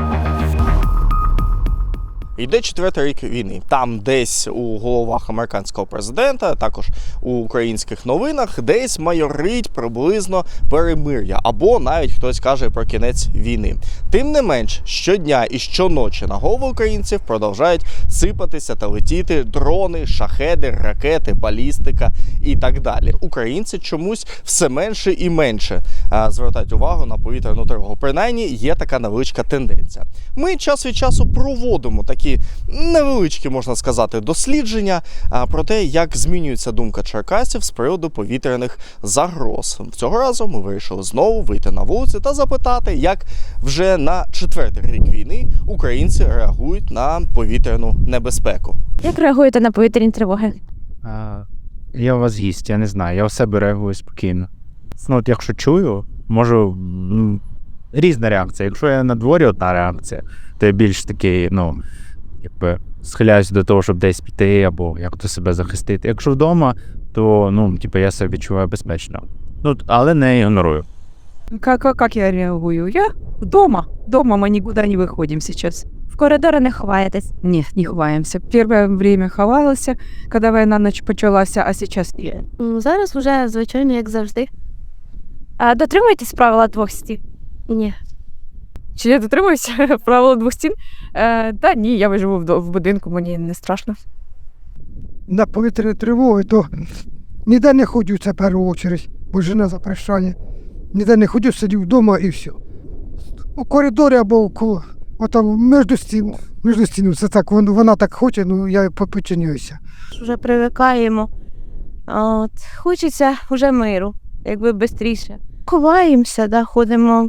Thank you. Йде четвертий рік війни. Там десь у головах американського президента, також у українських новинах, десь майорить приблизно перемир'я, або навіть хтось каже про кінець війни. Тим не менш, щодня і щоночі на голову українців продовжають сипатися та летіти дрони, шахеди, ракети, балістика і так далі. Українці чомусь все менше і менше звертають увагу на повітряну тривогу. Принаймні є така невеличка тенденція. Ми час від часу проводимо такі невеличкі, можна сказати, дослідження про те, як змінюється думка черкасів з приводу повітряних загроз. Цього разу ми вирішили знову вийти на вулиці та запитати, як вже на четвертий рік війни українці реагують на повітряну небезпеку. Як реагуєте на повітряні тривоги? А, я у вас гість, я не знаю. Я у себе реагую спокійно. Ну, от якщо чую, можу. Різна реакція. Якщо я на дворі одна реакція, то я більш такий, ну, якби схиляюся до того, щоб десь піти або як то себе захистити. Якщо вдома, то ну, типу, я себе відчуваю безпечно. Ну, але не ігнорую. Как, я реагую? Я дома. Дома мы никуда не выходим сейчас. В коридори не ховаєтесь. Нет, не ховаемся. Первое время ховалася, когда война нач- почалася, а сейчас нет. Ну, Зараз вже, звичайно, як завжди. А дотримуєтесь правила двох стін? Ні. Чи я дотримуюся правила двох стін? Е, та ні, я живу в, в будинку, мені не страшно. на повітряні тривоги, то ніде не ходжу, це в першу чергу, бо жена запрещає. Ніде не ходжу, сидів вдома і все. У коридорі або коло, отам між стін, між стін, це так, вон- вона так хоче, ну я попечиняюся. Вже привикаємо. От, хочеться вже миру, якби швидше. Ховаємося, да, ходимо,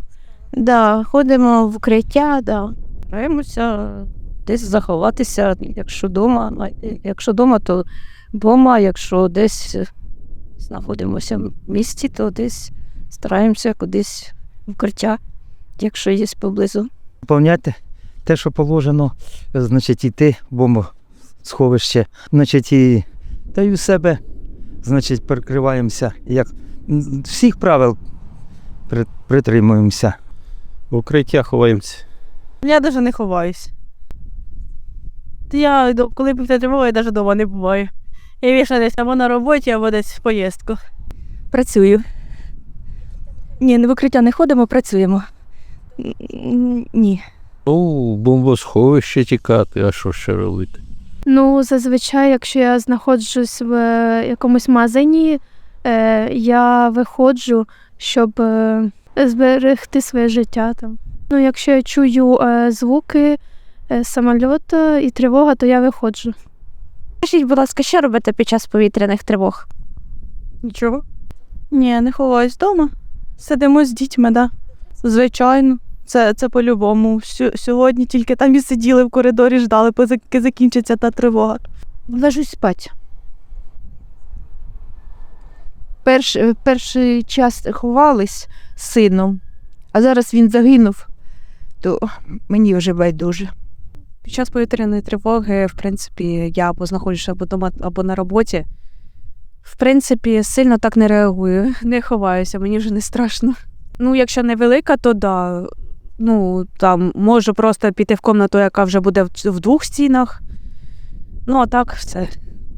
да, ходимо в укриття, да. Стараємося десь заховатися, якщо вдома. Якщо вдома, то вдома, якщо десь знаходимося в місті, то десь стараємося кудись в укриття, якщо є поблизу. Виповняти те, що положено, значить, йти в бомбосховище, значить, і та й у себе, значить, перекриваємося. Як всіх правил притримуємося. В укриття ховаємося. Я навіть не ховаюсь. Я, коли півтора тривога, я навіть вдома не буваю. Я вічно десь або на роботі, або десь в поїздку. Працюю. Ні, не в укриття не ходимо, працюємо. Ні. Ну, бомбосховище тікати, а що ще робити? Ну, зазвичай, якщо я знаходжусь в е, якомусь магазині, е, я виходжу, щоб е, зберегти своє життя там. Ну, якщо я чую е, звуки е, самольоту і тривога, то я виходжу. Скажіть, будь ласка, що робите під час повітряних тривог? Нічого. Ні, не ховаюсь вдома. Сидимо з дітьми, да. Звичайно. Це, це по-любому. Сю- Сьогодні тільки там і сиділи в коридорі, ждали, поки закінчиться та тривога. Ложусь спать. Перш, е, перший час ховались з сином, а зараз він загинув, то мені вже байдуже. Під час повітряної тривоги, в принципі, я або знаходжуся або вдома, або на роботі. В принципі, сильно так не реагую, не ховаюся, мені вже не страшно. Ну, якщо невелика, то да. Ну, там можу просто піти в комнату, яка вже буде в двох стінах. Ну, а так все.